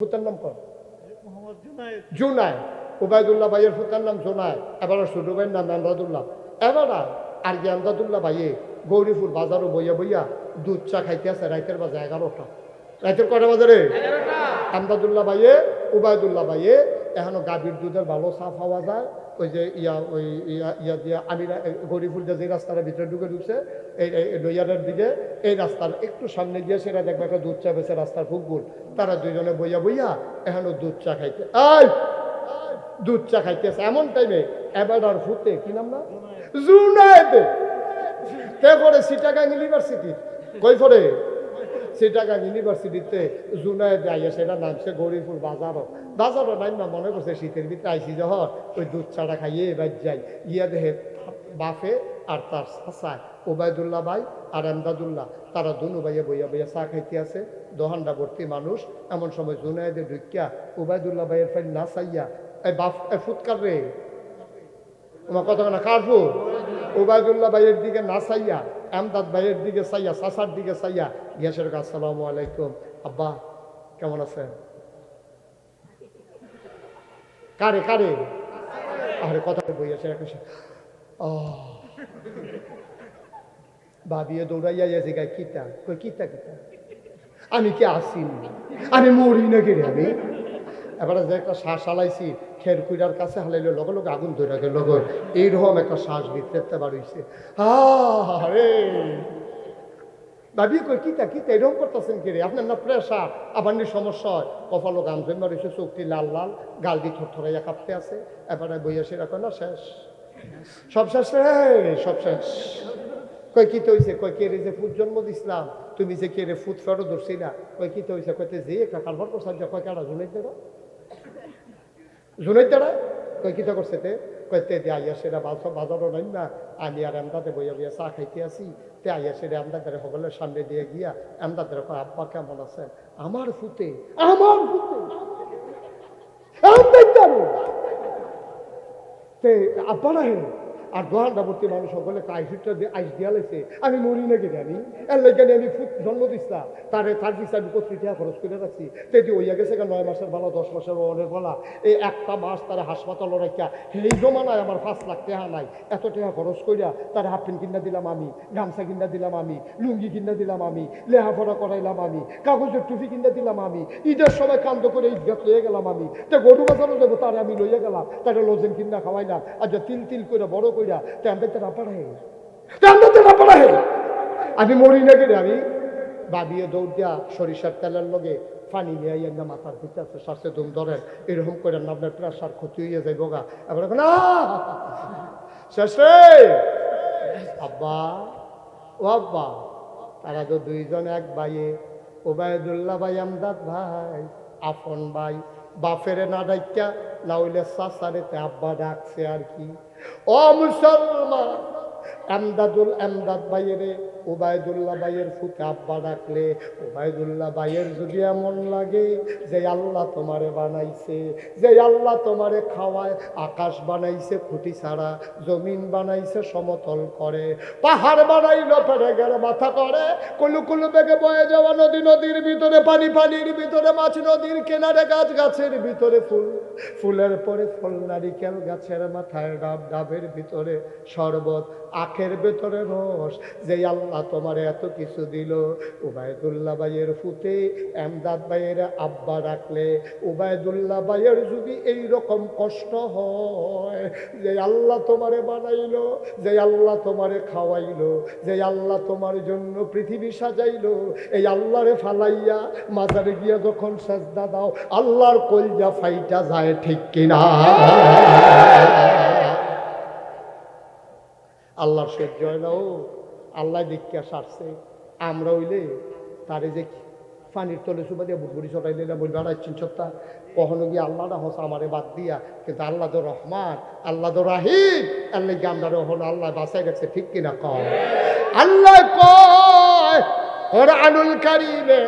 ফুতার নাম কর। জুনায় উবায়দুল্লাহ ভাইয়ের ফুতার নাম জোনায় এবার ছোট ভাইয়ের নাম আমদাদুল্লাহ এবার আর কি আমদাদুল্লাহ ভাইয়ে গৌরীপুর বাজারও বইয়া বইয়া দুধ চা খাইতে আছে রাইতের বাজে এগারোটা। রাইতের কটা বাজারে আমদাদুল্লাহ ভাইয়ে উবায়দুল্লাহ ভাইয়ে এখনও গাভীর দুধের ভালো চা পাওয়া যায়। ওই যে ইয়া, ওই ইয়া ইয়া দিয়া আমি গরিবুল যে রাস্তার ভিতরে ঢুকে ঢুকছে, এই নৈয়ারের দিকে, এই রাস্তার একটু সামনে গিয়ে সেটা দেখবে একটা দুধ চা বেছে রাস্তার ফুকগুল তারা দুইজনে বইয়া বইয়া এখনও দুধ চা খাইতে এই দুধ চা খাইতেছে। এমন টাইমে এবার আর ফুতে কি নাম না? জুনায়েদ! কে সিটাগাং ইউনিভার্সিটি। কই পড়ে? সিটাগাং ইউনিভার্সিটিতে জুনায়েদ আইয়া সেটা নামছে গৌরীপুর বাজারও বাজারও নাই না মনে করছে শীতের ভিতরে আইসি যখন, ওই দুধ চাটা খাইয়ে এবার যাই। ইয়া দেহে বাফে আর তার চাচায় ওবায়দুল্লাহ ভাই আর আমদাদুল্লাহ তারা দুনু ভাইয়া বইয়া বইয়া চা খাইতে আছে। দোহান্ডা ভর্তি মানুষ, এমন সময় জুনায়েদে ঢুকিয়া ওবায়দুল্লাহ ভাইয়ের ফাইল না চাইয়া, এই বাফ এই ফুৎকার রে? তোমার কথা না কারফু ওবায়দুল্লাহ ভাইয়ের দিকে না চাইয়া আমদাদ ভাইয়ের দিকে চাইয়া, চাচার দিকে চাইয়া গিয়াসের আসসালামু আলাইকুম। আব্বা, কেমন আছেন? কারে কারে? আরে, কথা বই বইয়াছে একটা ভাবিয়ে দৌড়াইয়া গেছে গাই কিতা? কই, কিতা কিতা? আমি কি আসিনি? আমি মরি না কে আমি? এবারে যে একটা শ্বাস হালাইছি খের কুইরার কাছে হালাইলে, লগে লগে আগুন ধরে গেল, লগে এইরকম একটা শ্বাস ভিতরে বাড়িছে রে ভাবি কই, কিতা কিতা, এরকম করতেছেন কি রে? আপনার না প্রেশার আবার নি সমস্যা হয়। কপালো গাম জমা রয়েছে চোখটি লাল লাল, গাল দিয়ে থরথরাইয়া কাঁপতে আছে। এবারে বইয়া সেরা কয়, না, শেষ। সব শেষ রে, সব শেষ। কই কি তো হইছে? কই কে রে যে ফুট জন্ম দিছিলাম? তুমি যে কে রে ফুট ফেরো ধরছি না কই কি তো হইছে কইতে যে একটা করছাল যে কয় কাটা জুনাই দেড়া জুনাই দ্বারা কই কি তো করছে তে? কইতে দে আইয়া সেরা বাজার বাজারও নাই না। আমি আর আমদাতে বইয়া বইয়া চা খাইতে আসি তে আইয়া সেরে আমদাদের সকলের সামনে দিয়ে গিয়া আমদাদের কয়, আব্বা কেমন আছেন? আমার ফুতে আমার ফুতে। তে, আব্বা না আর দোহানটা ভর্তি মানুষ সকলে আইসিটা আইস দিয়া লাইছে আমি মরি নাকি জানি এর লাগে আমি ফুট জন্ম দিচ্ছা তারে তার পিছনে আমি কত টাকা খরচ করে রাখছি তেদি ওইয়া গেছে নয় মাসের বেলা দশ মাসের অনেক বেলা? এই একটা মাস তারা হাসপাতাল রাখিয়া সেই জমানায় আমার পাঁচ লাখ টাকা নাই। এত টাকা খরচ করিয়া তার হাফ প্যান্ট কিনা দিলাম আমি, গামছা কিনা দিলাম আমি, লুঙ্গি কিনা দিলাম আমি লেহাপড়া করাইলাম আমি কাগজের টুপি কিনা দিলাম আমি, ঈদের সময় কান্দ করে ঈদগাত লইয়া গেলাম আমি। তে গরু বাজারও যাব তারে আমি লইয়া গেলাম। তারে লজেন কিনা খাওয়াইলাম আর যা তিল তিল করে বড় কইরা, তে না পাড়াই তে না পাড়াই আমি মরি না গেলে আমি? বাবিয়ে দৌড় দিয়া সরিষার তেলের লগে পানি নিয়ে আইয়া মাথার ভিতরে আছে, শ্বাসে দুম ধরেন এরকম করে না আপনার প্রেশার ক্ষতি হইয়া যাইব গা। এবার আহ! শেষ আব্বা, ও আব্বা, তারা তো দুইজন এক ভাইয়ে। ওবায়দুল্লাহ ভাই, আমদাদ ভাই আপন ভাই, বাফেরে না ডাইকা, না হইলে সাসারেতে আব্বা ডাকছে আর কি। ও মুসলমান আমদাদুল আমদাদ ভাইয়েরে ওবায়দুল্লাহ ভাইয়ের ফুতে আব্বা ডাকলে, ওবায়দুল্লাহ ভাইয়ের যদি এমন লাগে যে আল্লাহ তোমারে বানাইছে, যে আল্লাহ তোমারে খাওয়ায়, আকাশ বানাইছে খুঁটি ছাড়া, জমিন বানাইছে সমতল করে, পাহাড় বানাইল পেরেগের মাথা করে কুলু কুলু বেগে বয়ে যাওয়া নদী নদীর ভিতরে, পানি পানির ভিতরে, মাছ নদীর কেনারে গাছ গাছের ভিতরে ফুল। ফুলের পরে ফল নারিকেল গাছের মাথায় ডাব, ডাবের ভিতরে শরবত আখের ভেতরে রস, যে আল্লাহ তোমার এত কিছু দিল। উবায়দুল্লাহ ভাইয়ের ফুতে এমদাদ ভাইয়ের আব্বা ডাকলে উবায়দুল্লাহ ভাইয়ের যদি এই রকম কষ্ট হয়, যে আল্লাহ তোমারে বানাইলো, যে আল্লাহ তোমারে খাওয়াইলো, যে আল্লাহ তোমার জন্য পৃথিবী সাজাইলো, এই আল্লাহরে ফালাইয়া মাজারে গিয়া যখন সেজদা দাও, আল্লাহর কলজা ফাইটা যায় ঠিক কিনা? আল্লাহর সহ্য হয় না ও আল্লাহ দেখিয়া সারছে। আমরা হইলে তারে যে কি পানির তলে সুবা দিয়ে বুটবুড়ি চটাইলে না বলবে আড়াইছিন সত্তা কখনো গিয়ে আল্লাহটা হস আমারে বাদ দিয়া? কিন্তু আল্লাহ তো রহমান, আল্লাহ তো রাহিম। আল্লাহ আমরা রহন আল্লাহ বাসায় রাখছে, ঠিক কিনা কয়? আল্লাহ কয়, কোরআনুল কারিমে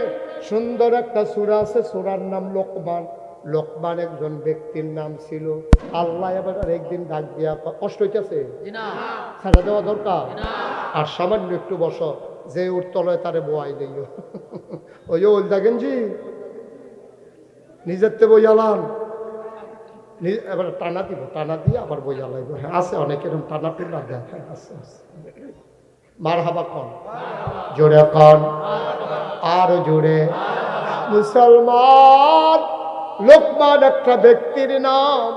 সুন্দর একটা সূরা আছে, সুরার নাম লোকমান। লোকমান একজন ব্যক্তির নাম ছিল। আল্লাহ এবার আর একদিন ডাক দিয়া কষ্ট হইতেছে? ছাড়া দেওয়া দরকার। আর সামান্য একটু বস যে উঠতলয় তারে বোয়াই দিও ওই ওল দেখেন জি নিজের তে বইয়ালাম নি- এবার টানা দিব টানা দিয়ে আবার বইয়া লাগবে হ্যাঁ আছে অনেক এরকম টানা টুনা দেয়। হ্যাঁ আছে আছে। মার হাবা কন। জোরে কন। আরও জোরে। মুসলমান লোকমান একটা ব্যক্তির নাম।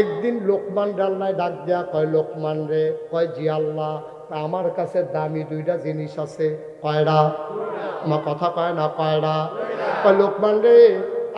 একদিন লোকমান ডাল্লায় ডাক দেয়া কয়, লোকমান রে, কয় জি আল্লাহ আমার কাছে দামি দুইটা জিনিস আছে কয়টা আমার কথা কয় না কয়টা কয়, লোকমান রে,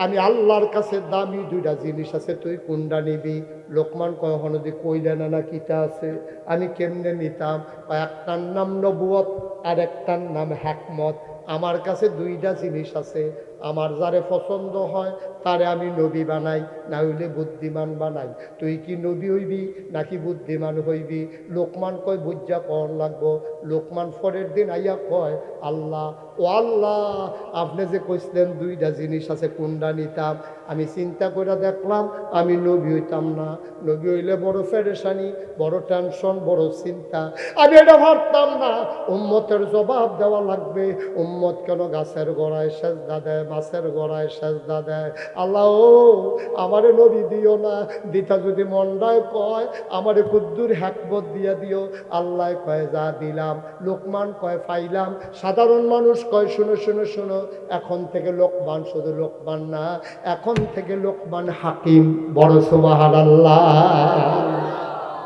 আমি আল্লাহর কাছে দামি দুইটা জিনিস আছে, তুই কোনটা নিবি? লোকমান কয় হনদি কইলে না না কিটা আছে, আমি কেমনে নিতাম? একটার নাম নবুয়ত আর একটার নাম হ্যাকমত আমার কাছে দুইটা জিনিস আছে আমার যারে পছন্দ হয়, তারে আমি নবী বানাই না হইলে বুদ্ধিমান বানাই। তুই কি নবী হইবি, নাকি বুদ্ধিমান হইবি? লোকমান কয়, বুঝা কর লাগবো। লোকমান পরের দিন আইয়া কয়, আল্লাহ, ও আল্লাহ, আপনি যে কইসলেন দুইটা জিনিস আছে, কোনটা নিতাম? আমি চিন্তা করে দেখলাম, আমি নবী হইতাম না। নবী হইলে বড় ফেরেশানি, বড় টেনশন, বড় চিন্তা। আমি এটা ভাবতাম না, উম্মতের জবাব দেওয়া লাগবে। উম্মত কেন গাছের গোড়ায় সেজদা দেয়? মাছের গোড়ায় সেজদা দেয়। আল্লাহ, ও আমারে নবী দিও না। দিতা যদি মন্ডায় কয়, আমারে কুদ্দুর হ্যাকবত দিয়া দিও। আল্লাহ কয়, যা দিলাম। লোকমান কয়, ফাইলাম। সাধারণ মানুষ কয়, শুনো শুনো শুনো। এখন থেকে লোকমান শুধু লোকমান না, এখন থেকে লোকমান হাকিম। বড় আল্লাহ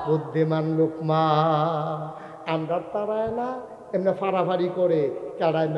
বুদ্ধিমান লোকমান। আমরা তারায় না, এমনি ফাড়াফাড়ি করে, কেড়ায়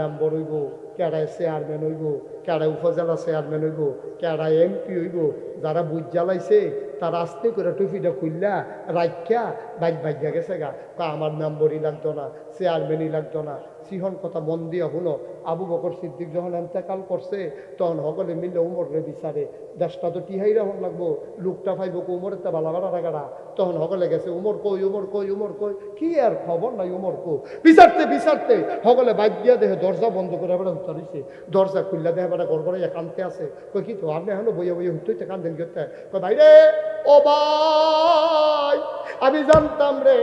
মেম্বর হইব কেড়ায় চেয়ারম্যান হইব কেড়ায় উপজেলা চেয়ারম্যান হইব কেড়ায় এমপি হইব, যারা বুঝ জ্বালাইছে, তারা আস্তে করে টুপিটা খুললা রাখা বাইক বাইক গেছে গা। তা আমার মেম্বরই লাগতো না চেয়ারম্যানই লাগতো না। সিহন কথা মন দিয়া শুনো, আবু বকর সিদ্দিক যখন এন্তেকাল করছে, তখন সকলে মিলে উমরে বিচারে। দেশটা তো টিহাই রাখুন লাগবো, লোকটা পাইব উমরের তা বালা বাড়া রাগাড়া। তখন সকলে গেছে, উমর কই উমর কই উমর কই, কি আর খবর নাই উমর কো? বিচারতে বিচারতে, সকলে বাইক দিয়া দেখে দরজা বন্ধ করে এবার উত্তরিছে দরজা খুললা দেখে বেড়া গড় গড়ে কানতে আছে। কই কি তো আপনি এখন বইয়ে বইয়ে হুতইতে কান্দেন করতে কই ভাই রে ও ভাই, আমি জানতাম রে,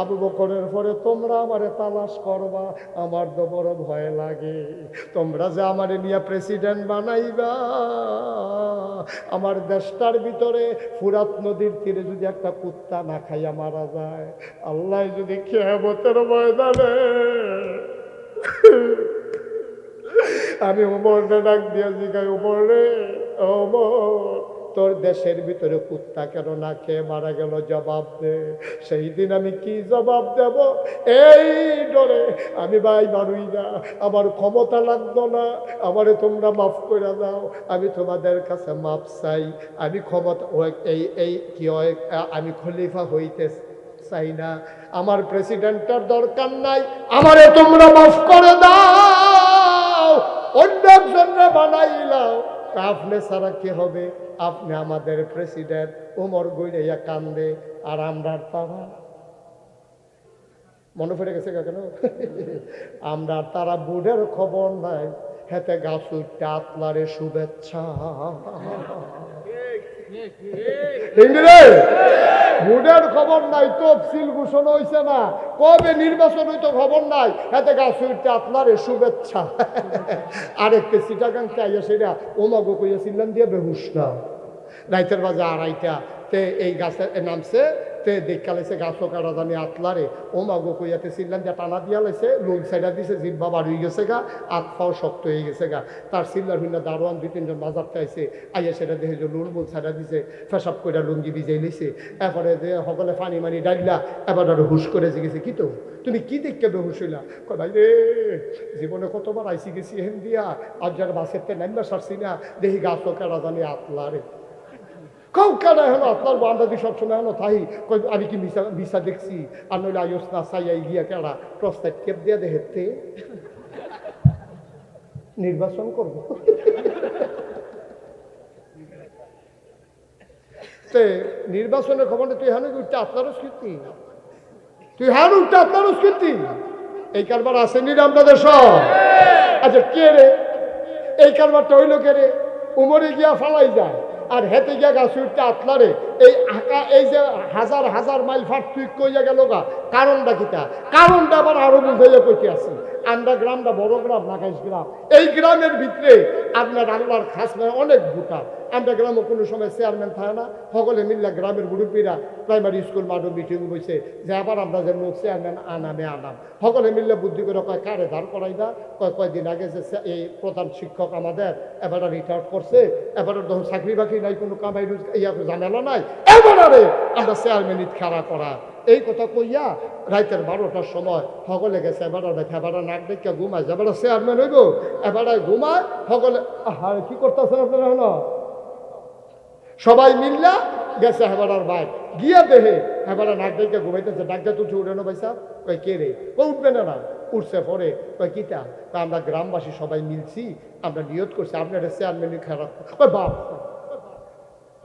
আবু বকরের পরে তোমরা আমারে তালাশ করবা, আমার তো বড় ভয় লাগে। তোমরা যে আমারে নিয়ে প্রেসিডেন্ট বানাইবা, আমার দেশটার ভিতরে ফুরাত নদীর তীরে যদি একটা কুত্তা না খাইয়া মারা যায়, আল্লাহ যদি খেয়ামতের ময়দানে আমি উমরটা ডাক দিয়া জিগাই উমর রে ওমর তোর দেশের ভিতরে কুত্তা কেন না খেয়ে মারা গেল জবাব দে। সেই দিন আমি কি জবাব দেব? এই ডরে আমি ভাই মারুই না, আমার ক্ষমতা লাগতো না, আমারে তোমরা মাফ করে দাও, আমি তোমাদের কাছে মাপ চাই, আমি ক্ষমতা এই এই, কি হয় আমি খলিফা হইতে চাই না, আমার প্রেসিডেন্টের দরকার নাই, আমারে তোমরা মাফ করে দাও। অন্য একজনরা বানাইলাও আপনি ছাড়া কি হবে? আপনি আমাদের প্রেসিডেন্ট। ওমর গৈরাইয়া কান্দে আর আমরা তারা। মনে পড়ে গেছে কেন আমরা তারা বুড়ের খবর নাই। হেতে গাছ উঠতে আতলারে শুভেচ্ছা। ভোটের খবর নাই, তফসিল ঘোষণা হয়েছে না। কবে নির্বাচন হইতো খবর নাই। এতে গাছ উঠতে আপনার শুভেচ্ছা। আরেকটা সিটাগাংকে আইয়া সেটা ওমাগো কইয়াছিলাম দিয়ে বেহুস না। রাইতের বাজে আড়াইটা তে এই গাছের নামছে তে দেখা লাইছে গাছও কাটা জানি আতলারে। ও মাগো কইয়াতে ছিলাম যে টানা দিয়া লাইছে লোক সাইডা দিছে জিব্বা বার হয়ে গেছে গা, আত পাও শক্ত হয়ে গেছে গা। তার সিল্লার হুইনা দারোয়ান দুই, তিনজন বাজারতে আইছে, আইয়া সেটা দেখে যে লুল মুল সাইডা দিছে, ফেসাব কইরা লুঙ্গি ভিজাই লইছে। এরপরে যে সকলে পানি মানি ডাইলা, এবার আরও হুশ করে জিগেছে, কি তো? তুমি কি দেখতে বেহুশ হইলা? ভাই রে, জীবনে কতবার আইসি গেছি হেন দিয়া আর যার বাসের তে নাইমা সারছি না, দেখি গাছও কাটা জানি আতলারে। কাউ কেন হলো? আপনার সবসময় হলো তাই। কই, আমি কি মিশা মিশা দেখছি? আর নইলে না সাইয়াই গিয়া কেডা? প্রস্তাব কেপ দিয়ে দেখতে নির্বাচন করব। তে, নির্বাচনের খবরটা তুই হানো উঠতে আপনারও স্মৃতি তুই হান উঠতে আপনারও স্মৃতি এই কারবার আসেনি রে আপনাদের সব। আচ্ছা কে রে? এই কারবারটা হইল কে রে? উমরে গিয়া ফালাই যায়। আর হেতে গিয়া গাছ আতলারে এই আঁকা, এই যে হাজার হাজার মাইল ফাট তুই কইয়া গেল গা? কারণটা কিটা কারণটা আবার আরও বুঝাইয়া কইতে আসি। আমরা গ্রামটা বড় গ্রাম নাকাইশ গ্রাম। এই গ্রামের ভিতরে আপনার আল্লাহর খাস অনেক ভোটার। আমরা গ্রামে কোনো সময় চেয়ারম্যান থাকে না। সকলে মিললে গ্রামের মুরব্বীরা প্রাইমারি স্কুল মাঠে মিটিং বসে, যে আবার আমরা যেন চেয়ারম্যান আনামে আনাম। সকলে মিললে বুদ্ধি করে কয়, কারে ধার করাই দা কয়, কয়দিন আগে যে এই প্রধান শিক্ষক আমাদের এবারে রিটায়ার করছে। এবারে ধরুন চাকরি বাকরি নাই, কোনো কামাই ইয়া ঝামেলা নাই। এবারে আমরা চেয়ারম্যানিত খেলা করা। এই কথা কইয়া রাইতের বারোটার সময় সকলে গেছে এবারে দেখে এবারে নাক দেখে ঘুমায় এবারে চেয়ারম্যান হইব এবারে ঘুমায়, সকলে হ্যাঁ কি করতেছেন আপনারা হলো? সবাই মিল্লা গেছে হেবারার বাইক গিয়া দেহে হেবারা নাক ডেকে ঘুমাইতেছে ডাক্তার তুলছে, উঠে না পয়সা কই কে রে? ও উঠবে না না। উঠছে পরে কই কিতা? কই আমরা গ্রামবাসী সবাই মিলছি, আমরা নিয়ত করছি, আপনার চেয়ারম্যান খারাপ বাপ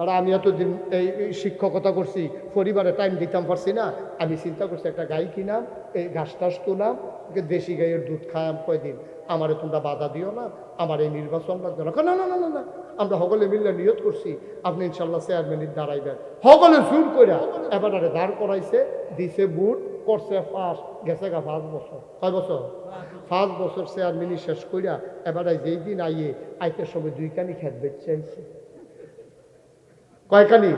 আর আমি এতদিন এই শিক্ষকতা করছি, পরিবারে টাইম দিতাম পারছি না। আমি চিন্তা করছি, একটা গাই কিনাম, এই ঘাস টাস তুলাম দেশি গাইয়ের দুধ খায়াম কয়দিন। আমারে তোমরা বাধা দিও না, আমার এই নির্বাচন লাগবে না। না না না না আমরা সকলে মিললে নিয়ত করছি, আপনি ইনশাল্লাহ চেয়ারম্যানের দাঁড়াইবেন। সকলে জোর করে এবার দাঁড় করাইছে, দিছে বুট করছে ফার্স্ট গেছে গা পাঁচ বছর। কয় বছর? পাঁচ বছর চেয়ারম্যানই শেষ করিয়া এবারে যেই দিন আইয়ে, আইতে সময় দুই কানি খেত আইছে। কয়খানি?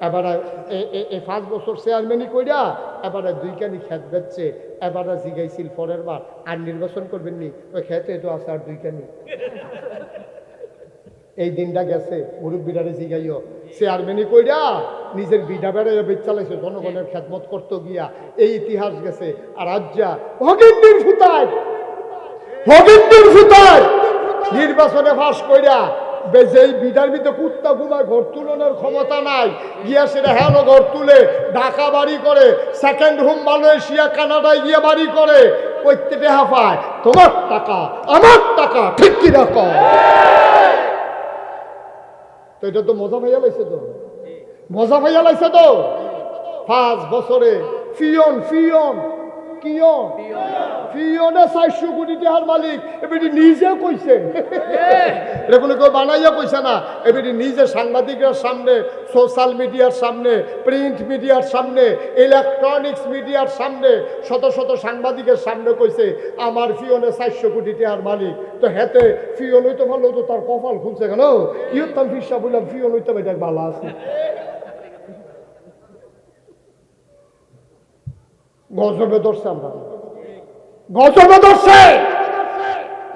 এবারে এ- এ- এ পাঁচ বছর চেয়ারম্যানই কইরা এবারে দুইখানি খেত বেচছে, এবারে জিগাইছিল পরের বার। আর নির্বাচন করবেন নি, ওই খেতে তো আছে আর দুইখানি। এই দিনটা গেছে, মুরব্বীরারে জিগাইও। চেয়ারম্যানই কইরা নিজের বিডা বেড়াইয়া বেচ চালাইছে, জনগণের খেদমত করতে গিয়া। এই ইতিহাস গেছে, আর আজ্জা ভগিন্দির ফুতায় ভগিন্দির ফুতায় নির্বাচনে ফাঁস কইরা যেই বিডার কুত্তা ঘুমায় ঘর তুলনের ক্ষমতা নাই। গিয়া সেটা হেন ঘর তুলে ঢাকা বাড়ি করে সেকেন্ড হোম মালয়েশিয়া, কানাডায় গিয়ে বাড়ি করে, প্রত্যেকে হাফায়, তোমার টাকা, আমার টাকা, ঠিক কি রকম তো এটা তো মজা ভাইয়া লাইছে তো। মজা ভাইয়া লাইছে তো? পাঁচ বছরে, ফিয়ন ফিয়ন। কিয়ন ফিয়নে চারশো কোটি টাকার মালিক? এবারে নিজে কইছে কোনো কেউ বানাইয়া কইছে না। এবারে নিজে সাংবাদিকের সামনে সোশ্যাল মিডিয়ার সামনে প্রিন্ট মিডিয়ার সামনে ইলেকট্রনিক্স মিডিয়ার সামনে শত শত সাংবাদিকের সামনে কইছে আমার ফিয়নে চারশো কোটি টাকার মালিক? তো হেতে ফিয়ন হইতে ভালো তো তার কপাল খুলছে কেন? ইয়ত্তাম ফিসা বললাম ফিয়ন হইতে এটা ভালো আছে। গজবে ধরছে আমরা। গজবে ধরছে!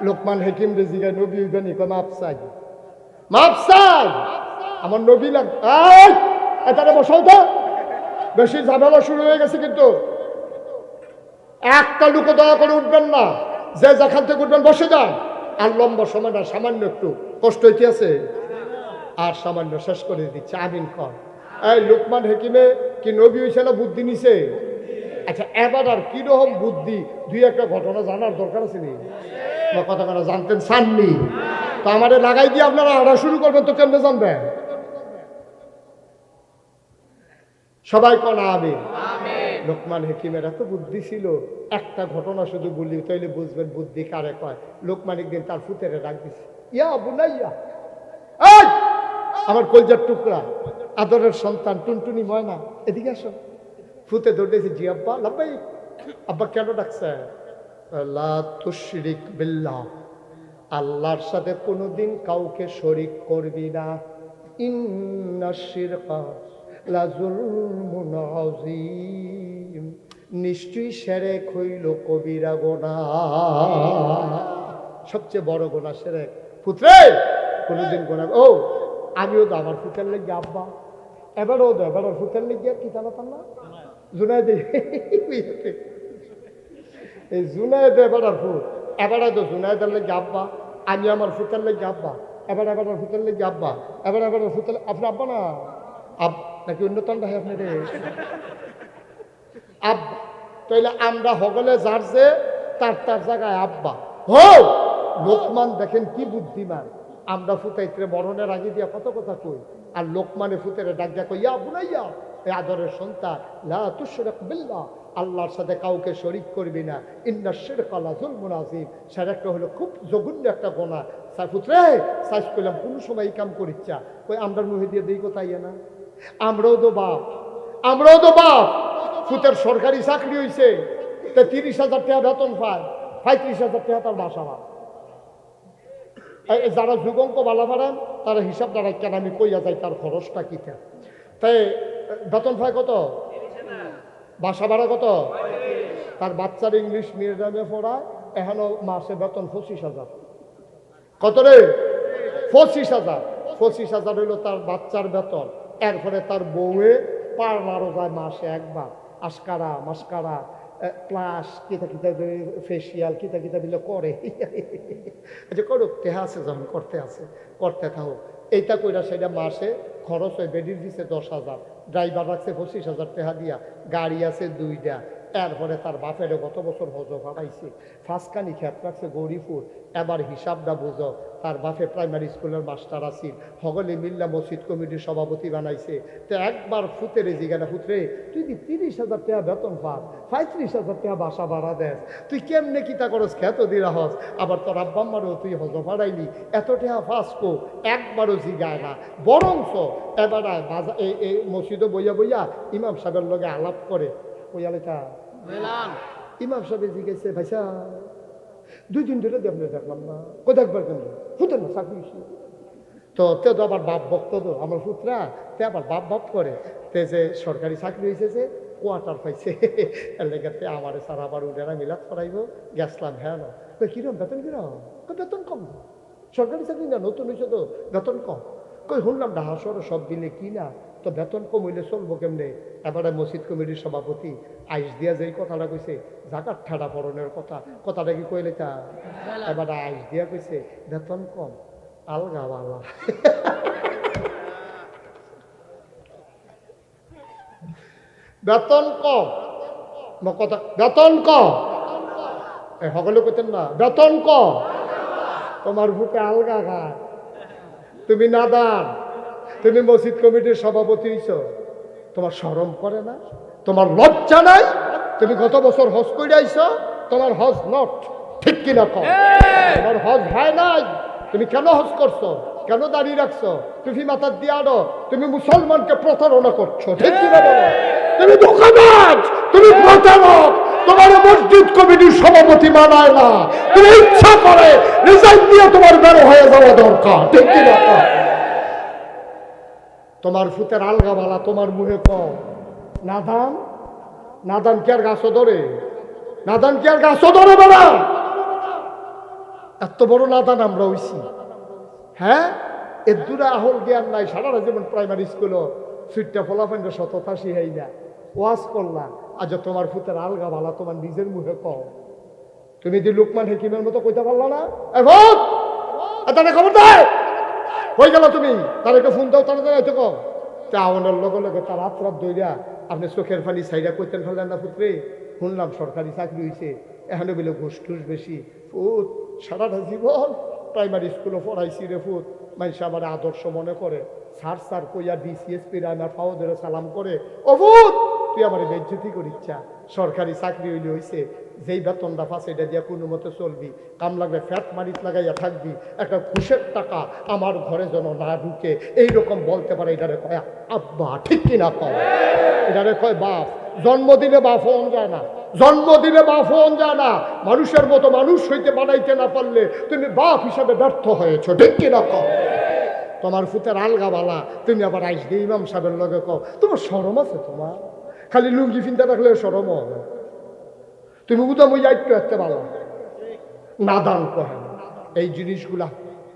লোকমান হেকিম রে জিগায়, নবী কয় মাপ চাই। মাপ চাই? আমার নবী লাগ, এই এটারে বসাও তো। বেশি ঝামেলা শুরু হয়ে গেছে কিন্তু। একটা লুকো দয়া করে উঠবেন না। যে যেখান থেকে উঠবেন, বসে যান। আর লম্বা সময় না, সামান্য একটু। কষ্ট হইতে আছে। আর সামান্য শেষ করে দিচ্ছে। আমিন কর। এই লোকমান হেকিমে কি নবী হয়েছে না বুদ্ধি নিছে? আচ্ছা এবার আর কীরকম বুদ্ধি? দুই একটা ঘটনা জানার দরকার আছে নি? বা কথা কথা জানতেন চাননি তো আমারে লাগাই দিয়ে আপনারা আড়া শুরু করবেন তো কেমনে জানবেন? সবাই কনা আমি লোকমান হেকিমের এত বুদ্ধি ছিল একটা ঘটনা শুধু বলি তাইলে বুঝবেন বুদ্ধি কারে কয়। লোকমান একদিন তার ফুতেরে ডাক দিছে ইয়া বুনাইয়া। আমার কলজার টুকরা আদরের সন্তান টুনটুনি ময়না এদিকে আসো। ফুতে ধরেছে জি আব্বা, লাব্বাই। আব্বা কেন ডাকছে? আল্লাহর সাথে কোনোদিন কাউকে শরিক করবি না। নিশ্চয়ই সেরেক হইল কবিরা গোনা। সবচেয়ে বড় গোনা সেরেক। পুত্রে, কোনোদিন গোনা ও, আমিও তো আমার ফুতের লেগে আব্বা। এবারও তো এবার ফুতের লেগে কি জানা না জুনাইদে এই জুনাইদে এবার ফুট এবার তো লেগে আব্বা, আমি আমার লেগে আব্বা, এবার এবার লেগে আব্বা, এবার এবার আব্বা না? আব নাকি আব্বা, তাইলে আমরা হগলে যার যে, তার তার জায়গায় আব্বা। হো লোকমান দেখেন কি বুদ্ধিমান। আমরা ফুতাইতে মরণের আগে দিয়া কত কথা কই। আর লোকমানে ফুতেরে ডাক দিয়া কই, ইয়া বুনাইয়া এই আদরের সন্তান, লা তুশরিক বিল্লাহ, আল্লাহর সাথে কাউকে শরিক করবি না। ইন্না শিরক আলা যুলমুন আযীম। সেটা হলো খুব জঘন্য একটা গোনা। সাই পুত্রে সাইজ করলাম কোন সময় এই কাম করিচ্ছা ওই আমরা মুহে দিয়ে দিই কোথায় না। আমরাও তো বাপ। আমরাও তো বাপ। ফুতের সরকারি চাকরি হইছে। তা তিরিশ হাজার টাকা বেতন পায়। পঁয়ত্রিশ হাজার টাকা তার বাসা ভাড়া। যারা যুগঙ্ক বালা ভাড়ান তারা হিসাব দ্বারা কেন আমি কইয়া যাই, তার খরচটা কিটা তাই বেতন পায় কত? বাসা ভাড়া কত? তার বাচ্চার ইংলিশ মিডিয়ামে পড়ায় এখনও মাসে বেতন পঁচিশ হাজার। কত রে? পঁচিশ হাজার। পঁচিশ হাজার হইল তার বাচ্চার বেতন। এরপরে তার বউয়ে পার্লারও যায় মাসে একবার। আসকারা মাস্কারা প্লাস কিতা কিতা ফেসিয়াল কিতা কিতা দিলে করে। আচ্ছা করুক তেহা আছে যখন, করতে আছে। করতে থাকো এইটা কইরা সেটা মাসে খরচ হয়, বেডির দিছে দশ হাজার, ড্রাইভার রাখছে পঁচিশ হাজার টাকা দিয়া, গাড়ি আছে দুইটা এরপরে তার বাপেরে গত বছর হজ ফাটাইছে ফাঁসকানি খেত রাখছে গৌরীপুর। এবার হিসাবটা বুঝো, তার বাপে প্রাইমারি স্কুলের মাস্টার আসিল হগলে মিল্লা মসজিদ কমিটির সভাপতি বানাইছে। তো একবার ফুতের জিগানা ফুতরে তুই কি তিরিশ হাজার টাকা বেতন পাস? পঁয়ত্রিশ হাজার টাকা বাসা ভাড়া দেস। তুই কেমনে কিতা করস খ্যাত দিরা হস। আবার তোর আব্বাম্মারও তুই হজ ফাড়াইলি এত টাকা ফাঁস কো? একবারও জিগায় না। বরংস এবার বাজা এই মসজিদও বইয়া বইয়া ইমাম সাহেবের লগে আলাপ করে। বইয়ালেটা ইমাম সাহেব জিজ্ঞেসে ভাইসা দুই দিন ধরে দেবনে দেখলাম না। কো দেখবার কেন ফুটেন না চাকরি। তো তে তো আবার বাপ ভক্ত তো আমার পুত্রা তে আবার বাপ বাপ করে। তে যে সরকারি চাকরি হয়েছে কোয়ার্টার পাইছে। এর লেগে আমার স্যার আবার উডেরা মিলাদ করাইব গেছলাম হ্যাঁ না। কিরম বেতন কিরম বেতন কম। সরকারি চাকরি না নতুন হয়েছে তো বেতন কম। কই শুনলাম শহরে সব দিলে কি না? তো বেতন কম হইলে চলবো কেমনে? এবারে মসজিদ কমিটির সভাপতি আইস দিয়া যেই কথাটা কইছে, জাকাত ঠাডা পরনের কথা, কথাটা কি কইলে তা? এবারে আইস দিয়া কইছে, বেতন কম, আলগা বালা বেতন কম। কথা, বেতন কম। সকলে কইতেন না, বেতন কম। তোমার বুকে আলগা খায় তুমি নাদান। তুমি মসজিদ কমিটির সভাপতি হইছ। তোমার শরম করে না? তোমার লজ্জা নাই? তুমি গত বছর হজ করে আইছ তোমার হজ নট ঠিক কিনা কম তোমার হজ হয় নাই? তুমি কেন হজ করছ? কেন দাঁড়িয়ে রাখছো? তুমি মাথার দিয়ে আনো তুমি মুসলমানকে প্রতারণা করছ ঠিক কিনা বলো? তুমি দোকানবাজ তুমি প্রতারক তোমার মসজিদ কমিটির সভাপতি মানায় না। তুমি ইচ্ছা করে রিজাইন দিয়ে তোমার বেরো হয়ে যাওয়া দরকার ঠিক কিনা? তোমার ফুতের আলগাবালা তোমার মুখে কম নাদান? নাদান কি আর গাছও ধরে? নাদান কি আর গাছও ধরে বেড়া এত বড় নাদান আমরা হইছি। হ্যাঁ? এর দূরে আহল জ্ঞান নাই সারা যেমন প্রাইমারি স্কুল সুইটটা ফলাফান্ডে সততা শিখাই না। ওয়াজ করলা আজ তোমার ফুতের আলগা বালা তোমার নিজের মুখে কম তুমি দি লুকমান হেকিমের মতো কইতে পারলা না? এ খবর দেয় হয়ে গেল তুমি। তাদেরকে ফোন দাও, তারা দাঁড়াইতে কম তা লগে লগে তার রাত রাত দইরা আপনি চোখের পানি সাইডা কইতেন ফেললেন না পুত্রে। শুনলাম সরকারি চাকরি হয়েছে এখানে বলে ঘুষ টুস বেশি। ফুট সারাটা জীবন প্রাইমারি স্কুলে পড়াইছি রে ফুট মানুষ আমার আদর্শ মনে করে। সার সার কইয়া ডিসিএসপি আমার পাও ধরে সালাম করে। ফুট তুই আমার বেজ্জতি করিচ্ছা। সরকারি চাকরি হইলে হইছে। যেই বেতনটা পাস এটা দিয়ে কোনো মতে চলবি। কাম লাগবে ফ্যাট মারিত লাগাইয়া থাকবি। একটা ঘুষের টাকা আমার ঘরে যেন না ঢুকে। এইরকম বলতে পারে, এটারে কয়, আব্বা, ঠিক কিনা কয় এটারে কয়, বাপ, জন্মদিনে বাপ হন যায় না। জন্মদিনে বাপ হন যায় না। মানুষের মতো মানুষ হইতে বানাইতে না পারলে তুমি বাপ হিসাবে ব্যর্থ হয়েছ। ঠিক কিনা কয় তোমার ফুতের আলগা বালা, তুমি আবার আইস দিয়ে ইমাম সাহেবের লগে কও, তোমার সরম আছে তোমার? খালি লুঙ্গি ফিনতে রাখলে সরম হবে। তুমি বুঝা একটু আসতে পারো নাদান কহে না। এই জিনিসগুলা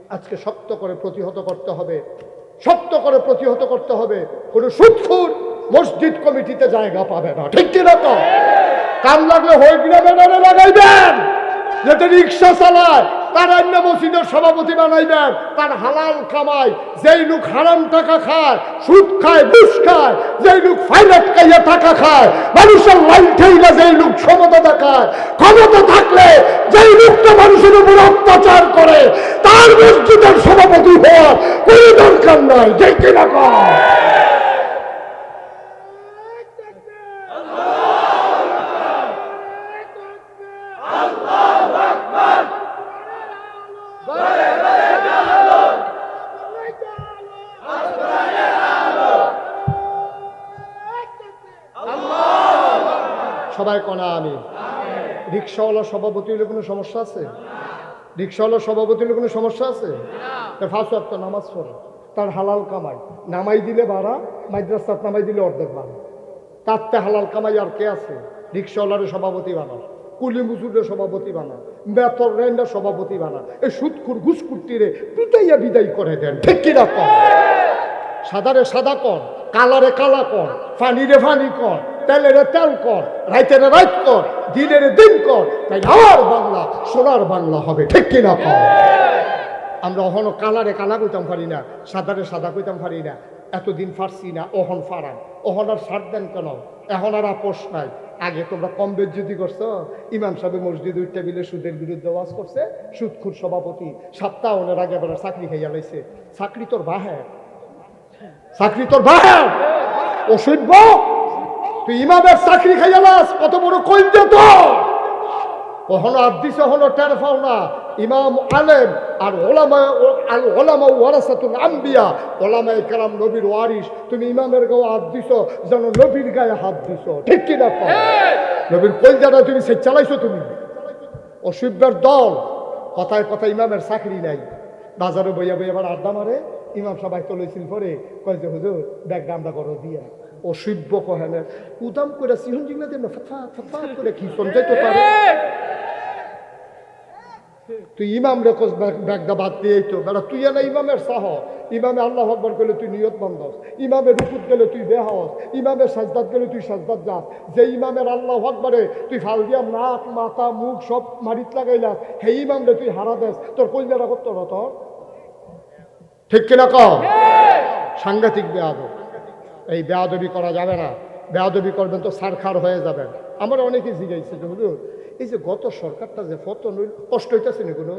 আজকে শক্ত করে প্রতিহত করতে হবে। শক্ত করে প্রতিহত করতে হবে। কোনো সুৎখুর মসজিদ কমিটিতে জায়গা পাবে না। ঠিক কিনা তো? কাম লাগলে হয়ে গিয়ে ব্যানারে লাগাইবেন। যাতে রিক্সা চালায়। তার অন্য মসজিদের সভাপতি বানাইবেন। তার হালাল কামাই, যেই লোক হারাম টাকা খায়, সুদ খায়, ঘুষ খায়, যেই লোক ফাইনাট খাইয়া টাকা খায়, মানুষের লাইন ঠেইলা যেই লোক ক্ষমতা দেখায়, ক্ষমতা থাকলে যেই লোকটা মানুষের উপর অত্যাচার করে, তার মসজিদের সভাপতি হওয়ার কোনো দরকার নাই। যে কিনা কর সবাই কনা আমি। রিক্সাওয়ালা সভাপতি হলে কোনো সমস্যা আছে? রিক্সাওয়ালা সভাপতি হলে কোনো সমস্যা আছে? তা ফাঁস একটা নামাজ তার হালাল কামাই। নামাই দিলে বাড়া মাদ্রাসাত নামাই দিলে অর্ধেক বাড়া তারতে হালাল কামাই আর কে আছে? রিক্সাওয়ালারে সভাপতি কুলি মুজুরের সভাপতি বানা বেতর রেন্ডার সভাপতি বানা এই সুৎকুর ঘুসকুটিরে পিটাইয়া বিদায় করে দেন। ঠিক কিনা? কর সাদারে সাদা কর কালারে কালা কর ফানিরে ফানি কর তেলেরে তেল কর, রাইতেরে রাইত কর, দিনেরে দিন কর, তাই আমার বাংলা, সোনার বাংলা হবে, ঠিক কিনা কর? আমরা অহন কালারে কালা কইতাম পারি না, সাদারে সাদা কইতাম পারি না, এতদিন ফারছি না, অহন ফারান, অহন আর সার দেন কেন? এখন আর আপোষ নাই। আগে তোমরা কম বেজ্জতি করছ, ইমাম সাহেব মসজিদ উঠতে বিলে সুদের বিরুদ্ধে ওয়াজ করছে, সুদখুর সভাপতি সপ্তাহ ওনার আগে বেলা চাকরি খাইয়া লাইছে। চাকরি তোর বাহে চাকরি তোর বাহে অসভ্য তুই ইমামের চাকরি খাইয়া লাস কত বড় কইল তো কখনো আদিস হলো টের পাও না। ইমাম আলেম আর ওলামা আল ওলামা ওয়ারাসাতুল আম্বিয়া ওলামা কালাম নবীর ওয়ারিস তুমি ইমামের গায়ে হাত দিছ, যেন নবীর গায়ে হাত দিছ। ঠিক কি না কও? নবীর কলজাটা তুমি সে চালাইছো তুমি। অসভ্যের দল, কথায় কথা ইমামের চাকরি নাই। বাজারে বইয়া বইয়া আবার আড্ডা মারে, ইমাম সবাই তো পরে, কয় হুজুর, ব্যাগ গামদা করো, দিয়া। অসভ্য কহেনে উদাম করে সিহন জিংলা ফতফা ফতফা করে কি পারে? তুই ইমাম রেখোস ব্যাগদা বাদ দিয়ে তো বেড়া তুই না ইমামের সাহ ইমামে আল্লাহ আকবর গেলে তুই নিয়ত বন্ধস ইমামের রুকুত গেলে তুই বেহস। ইমামের সাজদাত গেলে তুই সাজদাত যাস। যে ইমামের আল্লাহ আকবরে তুই ফাল দিয়া নাক মাথা মুখ সব মারিত লাগাইলাস সেই ইমাম রে তুই হারা দেস। তোর কইলারা করতো না তোর? ঠিক কিনা কম সাংঘাতিক বেয়াদব। এই বেয়াদবি করা যাবে না। বেয়াদবি করবেন তো সারখার হয়ে যাবেন। আমার অনেকেই জিজ্ঞাসা এই যে গত সরকারটা যে ফতন কষ্ট হইতেছে না। কোনো